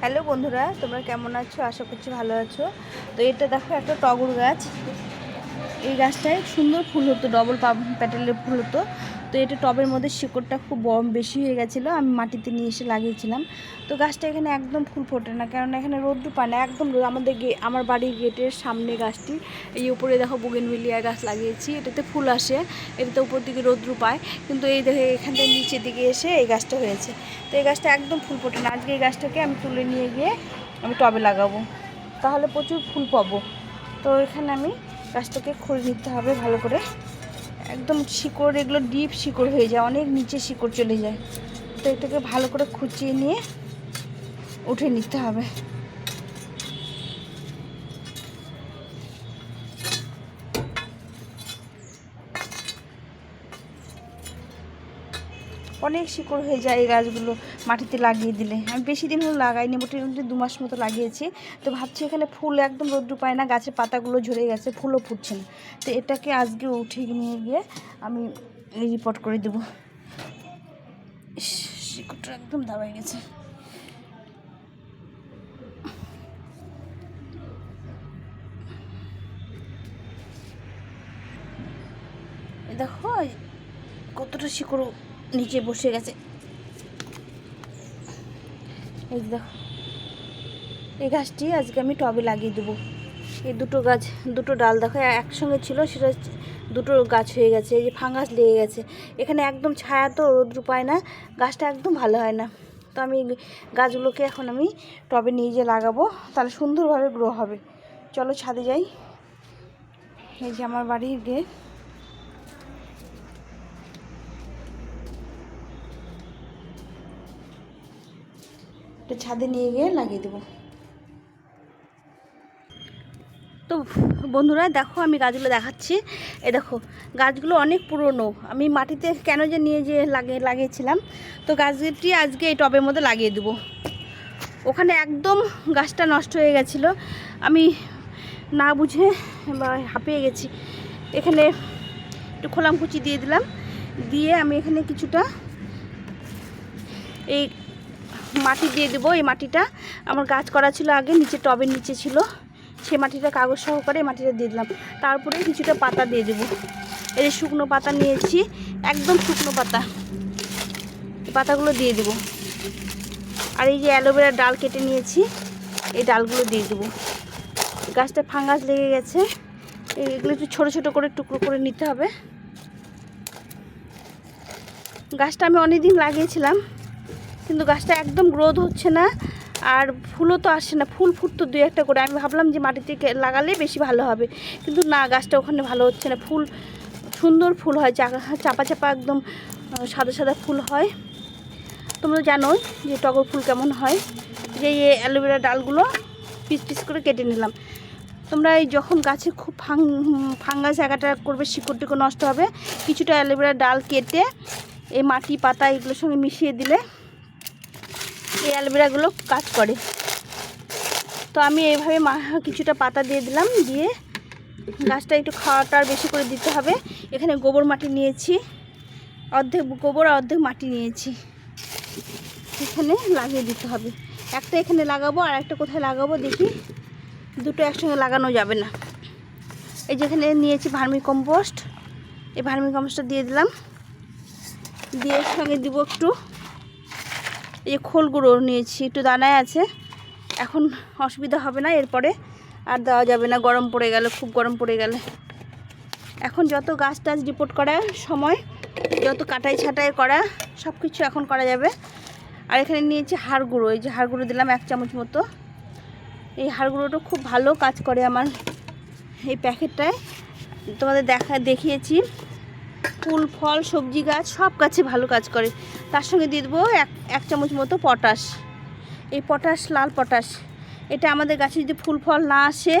Hello বন্ধুরা, তোমরা কেমন আছো? আশা করছি ভালো আছো। তো এটা দেখো একটা টগর গাছ। এই গাছটায় সুন্দর ফুল হতো ডবল প্যাটেলের ফুল হতো। তো এটা টবের মধ্যে শিকড়টা খুব বেশি হয়ে গেছিল, আমি মাটিতে নিয়ে এসে লাগিয়েছিলাম। তো গাছটা এখানে একদম ফুল ফোটে না, কারণ এখানে রোদ্দু পায় না, একদম আমাদের গে আমার বাড়ির গেটের সামনে গাছটি, এই উপরে দেখো বুগেনভিলিয়া গাছ লাগিয়েছি, এটাতে ফুল আসে, এটাতে উপর দিকে রোদ্রু পায়, কিন্তু এই দেখে এখান থেকে নিচের দিকে এসে এই গাছটা হয়েছে। তো এই গাছটা একদম ফুল ফোটে না, আজকে এই গাছটাকে আমি তুলে নিয়ে গিয়ে আমি টবে লাগাবো, তাহলে প্রচুর ফুল পাবো। তো এখানে আমি গাছটাকে খুঁড়ে নিতে হবে ভালো করে। একদম শিকড়, এগুলো ডিপ শিকড় হয়ে যায়, অনেক নিচে শিকড় চলে যায়। তো এটাকে ভালো করে খুঁচিয়ে নিয়ে উঠে নিতে হবে। অনেক শিকড় হয়ে যায় এই গাছগুলো মাটিতে লাগিয়ে দিলে। আমি বেশি দিন হলো লাগাইনি, মোটামুটি দু মাস মতো লাগিয়েছি। তো ভাবছি এখানে ফুল একদম রোদ্রু পায় না, গাছের পাতাগুলো ঝরে গেছে, ফুলও ফুটছে না। তো এটাকে আজকে উঠে নিয়ে গিয়ে আমি রিপোর্ট করে দেবো। শিকড়টা একদম দাবাই গেছে। দেখো, কতটা শিকড় নিচে বসে গেছে। এই দেখো। এই গাছটি আজকে আমি টবে লাগিয়ে দেবো। এই দুটো গাছ, দুটো ডাল দেখো একসঙ্গে ছিল, সেটা দুটো গাছ হয়ে গেছে। এই যে ফাঙ্গাস লেগে গেছে। এখানে একদম ছায়া তো রোদ্রু পায় না, গাছটা একদম ভালো হয় না। তো আমি গাছগুলোকে এখন আমি টবে নিয়ে যেয়ে লাগাবো, তাহলে সুন্দরভাবে গ্রো হবে। চলো ছাদে যাই। এই যে আমার বাড়ির গেট এটা ছাদে নিয়ে গিয়ে লাগিয়ে দেবো। তো বন্ধুরা, দেখো আমি গাছগুলো দেখাচ্ছি। এ দেখো, গাছগুলো অনেক পুরনো। আমি মাটিতে কেন যে নিয়ে যে লাগিয়ে লাগিয়েছিলাম। তো গাছটি আজকে এই টবের মধ্যে লাগিয়ে দেবো। ওখানে একদম গাছটা নষ্ট হয়ে গেছিল। আমি না বুঝে বা হাঁপিয়ে গেছি। এখানে একটু খোলাম কুচি দিয়ে দিলাম। দিয়ে আমি এখানে কিছুটা এই মাটি দিয়ে দেবো। এই মাটিটা আমার গাছ করা ছিল আগে, নিচে টবের নিচে ছিল। সে মাটিটা কাগজ সহকারে এই মাটিটা দিয়ে দিলাম। তারপরে কিছুটা পাতা দিয়ে দেবো। এই যে শুকনো পাতা নিয়েছি, একদম শুকনো পাতা। পাতাগুলো দিয়ে দেবো। আর এই যে অ্যালোভেরার ডাল কেটে নিয়েছি, এই ডালগুলো দিয়ে দেবো। গাছটা ফাঙ্গাস লেগে গেছে। এগুলো একটু ছোটো ছোটো করে টুকরো করে নিতে হবে। গাছটা আমি অনেক দিন লাগিয়েছিলাম। কিন্তু গাছটা একদম গ্রোথ হচ্ছে না। আর ফুলও তো আসছে না, ফুল ফুটতো দুই একটা করে। আমি ভাবলাম যে মাটিতে লাগালে বেশি ভালো হবে। কিন্তু না, গাছটা ওখানে ভালো হচ্ছে না। ফুল, সুন্দর ফুল হয় চাপা চাপা একদম সাদা সাদা ফুল হয়। তোমরা জানো যে টগর ফুল কেমন হয়। যে এই অ্যালোভেরা ডালগুলো পিস পিস করে কেটে নিলাম। তোমরা এই যখন গাছে খুব ফাং ফাঙ্গা জায়গাটা করবে, শিকড় টিকড় নষ্ট হবে, কিছুটা অ্যালোভেরা ডাল কেটে এই মাটি, পাতা এগুলোর সঙ্গে মিশিয়ে দিলে এই অ্যালোভেরাগুলো কাজ করে। তো আমি এইভাবে মা কিছুটা পাতা দিয়ে দিলাম, দিয়ে গাছটা একটু খাওয়াটা বেশি করে দিতে হবে। এখানে গোবর মাটি নিয়েছি, অর্ধেক গোবর আর অর্ধেক মাটি নিয়েছি। এখানে লাগিয়ে দিতে হবে। একটা এখানে লাগাবো আর একটা কোথায় লাগাবো দেখি। দুটো একসঙ্গে লাগানো যাবে না। এই যেখানে নিয়েছি ভার্মি কম্পোস্ট এই ভার্মি কম্পোস্টটা দিয়ে দিলাম। দিয়ে সঙ্গে দিব একটু। এই যে খোল গুঁড়ো নিয়েছি, একটু দানায় আছে। এখন অসুবিধা হবে না, এরপরে আর দেওয়া যাবে না, গরম পড়ে গেলে, খুব গরম পড়ে গেলে। এখন যত গাছ টাছ রিপোর্ট করার সময়, যত কাটাই ছাটাই করা সব কিছু এখন করা যাবে। আর এখানে নিয়েছি হাড় গুঁড়ো, এই যে হাড় গুঁড়ো দিলাম এক চামচ মতো। এই হাড় গুঁড়োটা খুব ভালো কাজ করে আমার এই প্যাকেটটায়। তোমাদের দেখা, দেখিয়েছি। ফুল, ফল, সবজি গাছ, সব গাছে ভালো কাজ করে। তার সঙ্গে দিয়ে দেবো এক এক চামচ মতো পটাশ। এই পটাশ, লাল পটাশ, এটা আমাদের গাছে যদি ফুল, ফল না আসে,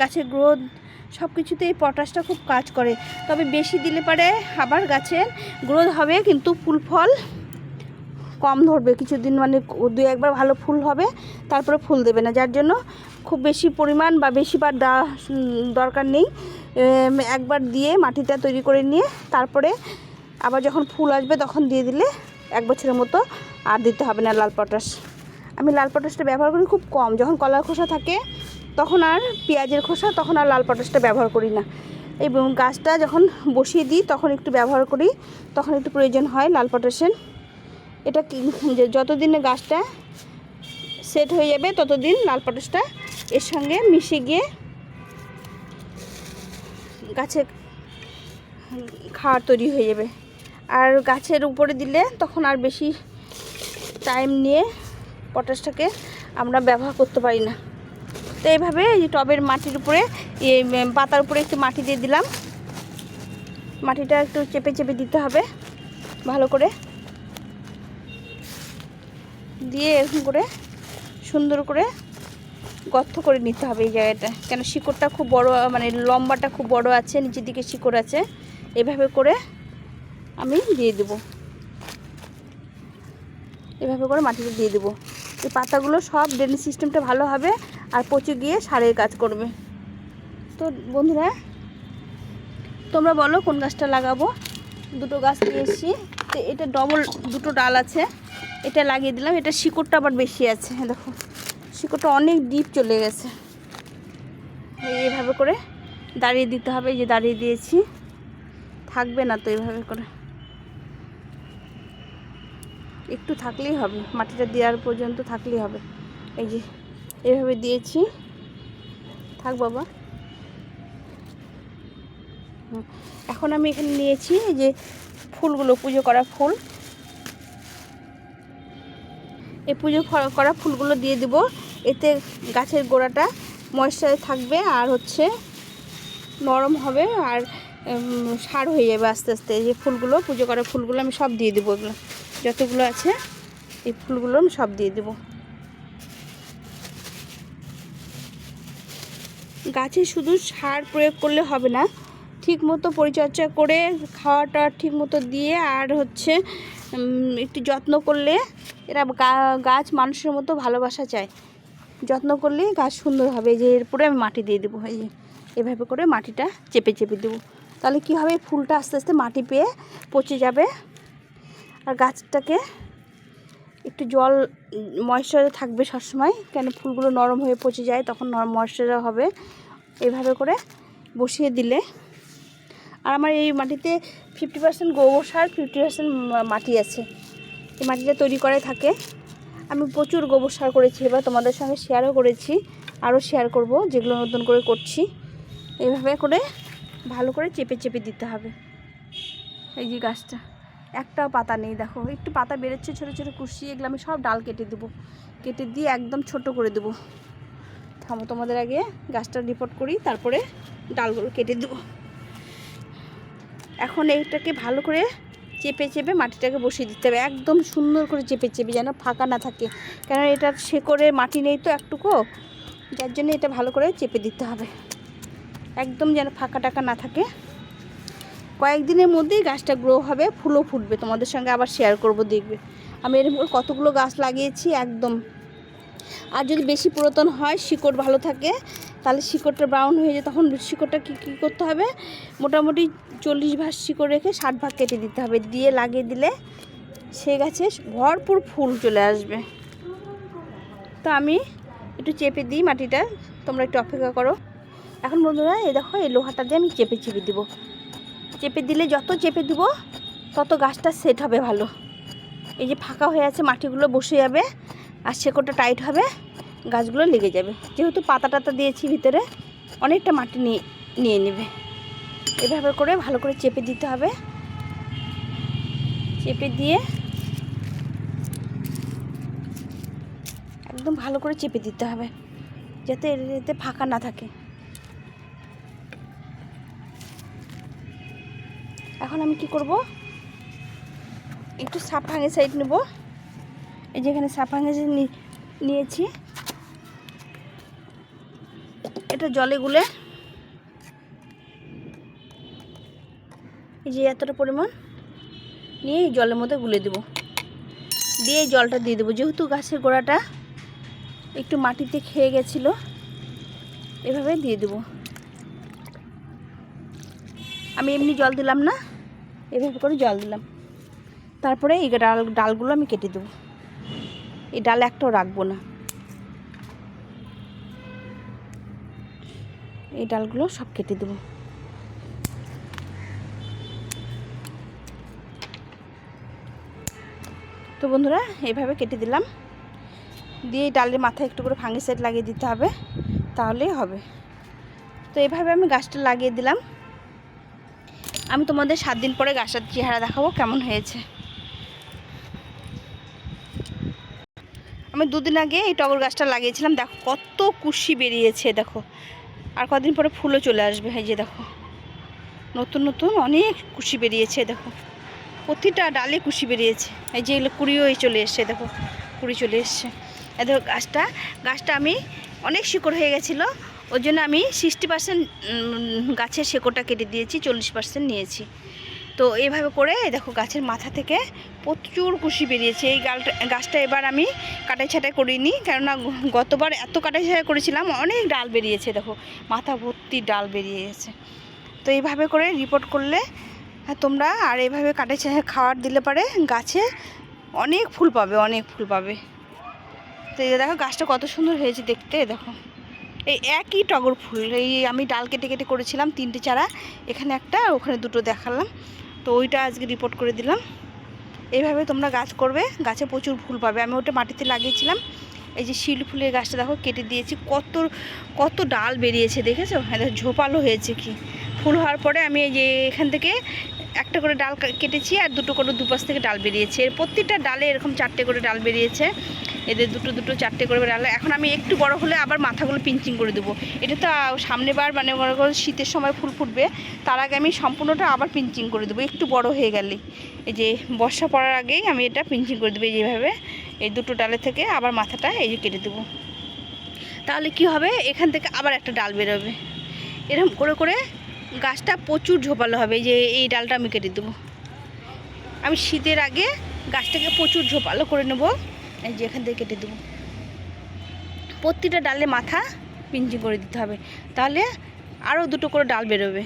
গাছের গ্রোথ সব কিছুতে এই পটাশটা খুব কাজ করে। তবে বেশি দিলে পারে আবার গাছের গ্রোথ হবে, কিন্তু ফুল, ফল কম ধরবে। কিছুদিন মানে দু একবার ভালো ফুল হবে, তারপরে ফুল দেবে না। যার জন্য খুব বেশি পরিমাণ বা বেশিবার দেওয়া দরকার নেই। একবার দিয়ে মাটিটা তৈরি করে নিয়ে তারপরে আবার যখন ফুল আসবে তখন দিয়ে দিলে এক বছরের মতো আর দিতে হবে না লাল পটাশ। আমি লাল পটাশটা ব্যবহার করি খুব কম। যখন কলার খোসা থাকে তখন আর পেঁয়াজের খোসা, তখন আর লাল পটাশটা ব্যবহার করি না। এবং গাছটা যখন বসিয়ে দিই তখন একটু ব্যবহার করি, তখন একটু প্রয়োজন হয় লাল পটাশের। এটা যতদিনে গাছটা সেট হয়ে যাবে ততদিন লাল পটাশটা এর সঙ্গে মিশে গিয়ে গাছে খাওয়ার তৈরি হয়ে যাবে। আর গাছের উপরে দিলে তখন আর বেশি টাইম নিয়ে পটাশটাকে আমরা ব্যবহার করতে পারি না। তো এইভাবে এই টবের মাটির উপরে, এই পাতার উপরে একটু মাটি দিয়ে দিলাম। মাটিটা একটু চেপে চেপে দিতে হবে ভালো করে। দিয়ে এরকম করে সুন্দর করে গর্ত করে নিতে হবে এই জায়গাটা। কেন শিকড়টা খুব বড় মানে লম্বাটা খুব বড় আছে, নিচের দিকে শিকড় আছে। এভাবে করে আমি দিয়ে দেবো। এভাবে করে মাটিতে দিয়ে দেবো। এই পাতাগুলো সব ড্রেনেজ সিস্টেমটা ভালো হবে আর পচে গিয়ে সারের কাজ করবে। তো বন্ধুরা, তোমরা বলো কোন গাছটা লাগাবো? দুটো গাছ নিয়ে তো এটা ডবল দুটো ডাল আছে। এটা লাগিয়ে দিলাম। এটা শিকড়টা আবার বেশি আছে, দেখো। শিকড়টা অনেক ডিপ চলে গেছে। এই এইভাবে করে দাঁড়িয়ে দিতে হবে যে দাঁড়িয়ে দিয়েছি। থাকবে না তো এইভাবে করে। একটু থাকলেই হবে, মাটিটা দেওয়ার পর্যন্ত থাকলেই হবে। এই যে এইভাবে দিয়েছি। থাক বাবা। এখন আমি এখানে নিয়েছি এই যে ফুলগুলো, পুজো করা ফুল। এই পুজো করা ফুলগুলো দিয়ে দিব। এতে গাছের গোড়াটা ময়েশ্চার থাকবে আর হচ্ছে নরম হবে আর সার হয়ে যাবে আস্তে আস্তে। যে ফুলগুলো, পুজো করা ফুলগুলো আমি সব দিয়ে দেবো এগুলো। যতগুলো আছে, এই ফুলগুলো আমি সব দিয়ে দেবো। গাছে শুধু সার প্রয়োগ করলে হবে না ঠিক মতো পরিচর্যা করে খাওয়াটা ঠিক মতো দিয়ে আর হচ্ছে একটু যত্ন করলে এরা গাছ মানুষের মতো ভালোবাসা চায়। যত্ন করলে গাছ সুন্দর হবে। যে এরপরে আমি মাটি দিয়ে দেবো। এই এভাবে করে মাটিটা চেপে চেপে দেবো। তাহলে কী হবে? ফুলটা আস্তে আস্তে মাটি পেয়ে পচে যাবে। আর গাছটাকে একটু জল ময়েশ্চার থাকবে সবসময়। কেন? ফুলগুলো নরম হয়ে পচে যায়, তখন ময়েশ্চার হবে। এভাবে করে বসিয়ে দিলে। আর আমার এই মাটিতে ফিফটি পার্সেন্ট গোবর সার ফিফটি পার্সেন্ট মাটি আছে। এই মাটিটা তৈরি করে থাকে। আমি প্রচুর গোবর সার করেছি, এবার তোমাদের সঙ্গে শেয়ারও করেছি আরও শেয়ার করব, যেগুলো নতুন করে করছি। এইভাবে করে ভালো করে চেপে চেপে দিতে হবে। এই যে গাছটা, একটাও পাতা নেই, দেখো। একটু পাতা বেরোচ্ছে, ছোটো ছোটো কুশি, এগুলো আমি সব ডাল কেটে দেবো। কেটে দিয়ে একদম ছোট করে দেবো। থামো, তোমাদের আগে গাছটা রিপোর্ট করি, তারপরে ডালগুলো কেটে দেবো। এখন এইটাকে ভালো করে চেপে চেপে মাটিটাকে বসিয়ে দিতে হবে। একদম সুন্দর করে চেপে চেপে যেন ফাঁকা না থাকে। কেন এটার শেকড়ে মাটি নেই তো একটুকু। যার জন্য এটা ভালো করে চেপে দিতে হবে। একদম যেন ফাঁকা টাকা না থাকে। কয়েকদিনের মধ্যেই গাছটা গ্রো হবে, ফুলও ফুটবে। তোমাদের সঙ্গে আবার শেয়ার করব, দেখবে। আমি এর উপর কতগুলো গাছ লাগিয়েছি, একদম। আর যদি বেশি পুরাতন হয়, শিকড় ভালো থাকে তাহলে শিকড়টা ব্রাউন হয়ে যায়, তখন শিকড়টা কী কী করতে হবে? মোটামুটি চল্লিশ ভাগ শিকড় রেখে ষাট ভাগ কেটে দিতে হবে। দিয়ে লাগিয়ে দিলে সে গাছে ভরপুর ফুল চলে আসবে। তো আমি একটু চেপে দিই মাটিটা, তোমরা একটু অপেক্ষা করো। এখন বন্ধুরা, এই দেখো, এই লোহাটা দিয়ে আমি চেপে চেপে দিব। চেপে দিলে যত চেপে দিব, তত গাছটা সেট হবে ভালো। এই যে ফাঁকা হয়ে আছে, মাটিগুলো বসে যাবে, আর শেকড়টা টাইট হবে। গাছগুলো লেগে যাবে। যেহেতু পাতা টাতা দিয়েছি ভিতরে, অনেকটা মাটি নিয়ে নিয়ে নেবে। এভাবে করে ভালো করে চেপে দিতে হবে। চেপে দিয়ে একদম ভালো করে চেপে দিতে হবে, যাতে এতে ফাঁকা না থাকে। এখন আমি কি করব? একটু সাফাঙ্গে সাইড নেব। এই যেখানে সাফাঙ্গে নিয়েছি জলে গুলে। এই যে এতটা পরিমাণ। নিয়ে এই জলের মধ্যে গুলে দেব। দিয়ে জলটা দিয়ে দেবো। যেহেতু গাছের গোড়াটা একটু মাটিতে খেয়ে গেছিল, এভাবে দিয়ে দেবো। আমি এমনি জল দিলাম না, এভাবে করে জল দিলাম। তারপরে এই ডাল ডালগুলো আমি কেটে দেবো। এই ডাল একটাও রাখব না। এই ডালগুলো সব কেটে দেবো। তো বন্ধুরা এইভাবে কেটে দিলাম। দিয়ে এই ডালের মাথায় একটু করে ফাঙ্গিসাইড লাগিয়ে দিতে হবে, তাহলেই হবে। তো এইভাবে আমি গাছটা লাগিয়ে দিলাম। আমি তোমাদের সাত দিন পরে গাছটার চেহারা দেখাবো কেমন হয়েছে। আমি দুদিন আগে এই টগর গাছটা লাগিয়েছিলাম, দেখো কত কুশি বেরিয়েছে, দেখো। আর কদিন পরে ফুলও চলে আসবে, এই যে দেখো। নতুন নতুন অনেক কুশি বেরিয়েছে, দেখো। প্রতিটা ডালে কুশি বেরিয়েছে। এই যে এগুলো কুড়িও চলে এসছে, দেখো। কুড়ি চলে এসছে। এই দেখো গাছটা গাছটা আমি অনেক শিকড় হয়ে গেছিল ওই জন্য আমি সিক্সটি পার্সেন্ট গাছের শেকড়টা কেটে দিয়েছি, চল্লিশ পার্সেন্ট নিয়েছি। তো এইভাবে করে দেখো গাছের মাথা থেকে প্রচুর কুশি বেরিয়েছে। এই গালটা গাছটা এবার আমি কাটাই ছাটাই করিনি কেননা গতবার এত কাটাই ছাটাই করেছিলাম অনেক ডাল বেরিয়েছে দেখো মাথা ভর্তি ডাল বেরিয়ে গেছে তো এইভাবে করে রিপোর্ট করলে হ্যাঁ, তোমরা আর এইভাবে কাটাই ছাটাই খাবার দিলে পারে গাছে অনেক ফুল পাবে অনেক ফুল পাবে। তো এই দেখো গাছটা কত সুন্দর হয়েছে দেখতে দেখো। এই একই টগর ফুল এই আমি ডাল কেটে কেটে করেছিলাম তিনটে চারা এখানে একটা ওখানে দুটো দেখালাম। তো ওইটা আজকে রিপোর্ট করে দিলাম। এইভাবে তোমরা গাছ করবে, গাছে প্রচুর ফুল পাবে। আমি ওটা মাটিতে লাগিয়েছিলাম। এই যে শিল ফুলের গাছটা দেখো, কেটে দিয়েছি। কত কত ডাল বেরিয়েছে, দেখেছ? হ্যাঁ ঝোপালো হয়েছে কি? ফুল হওয়ার পরে আমি এই যে এখান থেকে একটা করে ডাল কেটেছি আর দুটো করে দুপাশ থেকে ডাল বেরিয়েছে। এর প্রত্যেকটা ডালে এরকম চারটে করে ডাল বেরিয়েছে। এদের দুটো দুটো, চারটে করে ডাল। এখন আমি একটু বড় হলে আবার মাথাগুলো পিঞ্চিং করে দেবো। এটা তো সামনে বার মানে মনে করো শীতের সময় ফুল ফুটবে। তার আগে আমি সম্পূর্ণটা আবার পিঞ্চিং করে দেবো। একটু বড় হয়ে গেলেই এই যে বর্ষা পড়ার আগেই আমি এটা পিঞ্চিং করে দেবো যেভাবে এই দুটো ডালে থেকে আবার মাথাটা এই যে কেটে দেবো। তাহলে কি হবে? এখান থেকে আবার একটা ডাল বেরোবে। এরকম করে করে গাছটা প্রচুর ঝোপালো হবে যে এই ডালটা আমি কেটে দেবো। আমি শীতের আগে গাছটাকে প্রচুর ঝোপালো করে নেব, এই যে এখান থেকে কেটে দেবো। প্রতিটা ডালে মাথা পিঞ্চিং করে দিতে হবে, তাহলে আরও দুটো করে ডাল বেরোবে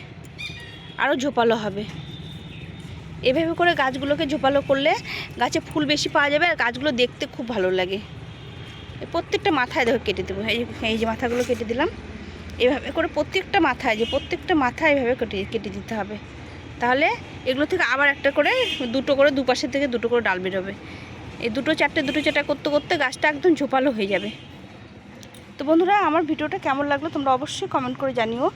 আরও ঝোপালো হবে। এভাবে করে গাছগুলোকে ঝোপালো করলে গাছে ফুল বেশি পাওয়া যাবে আর গাছগুলো দেখতে খুব ভালো লাগে। প্রত্যেকটা মাথায় দেখো কেটে দেবো, এই যে- এই যে মাথাগুলো কেটে দিলাম। এভাবে করে প্রত্যেকটা মাথায়, যে প্রত্যেকটা মাথায় এভাবে কেটে কেটে দিতে হবে। তাহলে এগুলো থেকে আবার একটা করে দুটো করে দুপাশের থেকে দুটো করে ডাল বেরোবে। এই দুটো চারটে দুটো চারটে করতে করতে গাছটা একদম ঝোপালো হয়ে যাবে। তো বন্ধুরা, আমার ভিডিওটা কেমন লাগল তোমরা অবশ্যই কমেন্ট করে জানিও।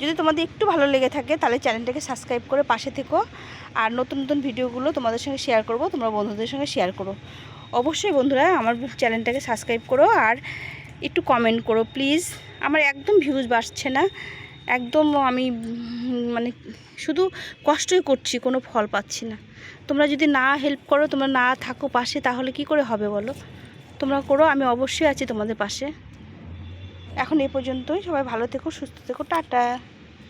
যদি তোমাদের একটু ভালো লেগে থাকে, তাহলে চ্যানেলটাকে সাবস্ক্রাইব করে পাশে থেকো। আর নতুন নতুন ভিডিওগুলো তোমাদের সঙ্গে শেয়ার করব, তোমরা বন্ধুদের সঙ্গে শেয়ার করো। অবশ্যই বন্ধুরা, আমার চ্যানেলটাকে সাবস্ক্রাইব করো আর একটু কমেন্ট করো প্লিজ আমার একদম ভিউজ বাড়ছে না। একদম আমি মানে শুধু কষ্টই করছি, কোনো ফল পাচ্ছি না। তোমরা যদি না হেল্প করো, তোমরা না থাকো পাশে, তাহলে কি করে হবে বলো? তোমরা করো, আমি অবশ্যই আছি তোমাদের পাশে। এখন এ পর্যন্তই, সবাই ভালো থেকো, সুস্থ থেকো, টাটা।